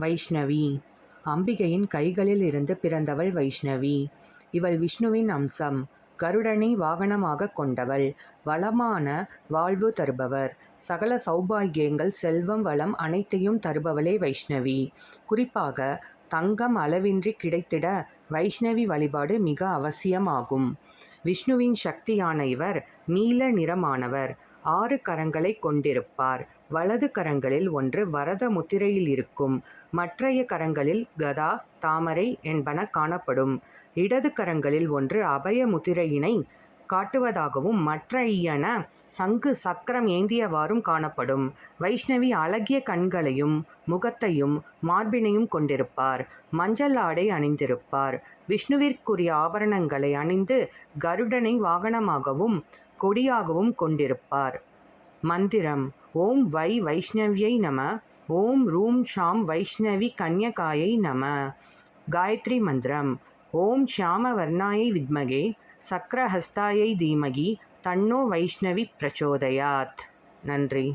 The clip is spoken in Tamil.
வைஷ்ணவி. அம்பிகையின் கைகளில் இருந்து பிறந்தவள் வைஷ்ணவி. இவள் விஷ்ணுவின் அம்சம். கருடனை வாகனமாக கொண்டவள். வளமான வாழ்வு தருபவர். சகல சௌபாகியங்கள் செல்வம் வளம் அனைத்தையும் தருபவளே வைஷ்ணவி. குறிப்பாக தங்கம் அளவின்றி கிடைத்திட வைஷ்ணவி வழிபாடு மிக அவசியமாகும். விஷ்ணுவின் சக்தியான இவர் நீல நிறமானவர். ஆறு கரங்களை கொண்டிருப்பார். வலது கரங்களில் ஒன்று வரத முத்திரையில் இருக்கும். மற்றைய கரங்களில் கதா தாமரை என்பன காணப்படும். இடது கரங்களில் ஒன்று அபய முத்திரையினை காட்டுவதாகவும் மற்றையன சங்கு சக்கரம் ஏந்தியவாறும் காணப்படும். வைஷ்ணவி அழகிய கண்களையும் முகத்தையும் மார்பினையும் கொண்டிருப்பார். மஞ்சள் ஆடை அணிந்திருப்பார். விஷ்ணுவிற்குரிய ஆபரணங்களை அணிந்து கருடனை வாகனமாகவும் கொடியாகவும் கொண்டிருப்பார். மந்திரம் ஓம் வை வைஷ்ணவியை நம ஓம் ரூம் ஷாம் வைஷ்ணவி கன்யகாயை நம. காயத்ரி மந்திரம் ஓம் ஷியாமவர்ணாயை வித்மகே சக்கரஹஸ்தாயை தீமகி தன்னோ வைஷ்ணவி பிரச்சோதயாத். நன்றி.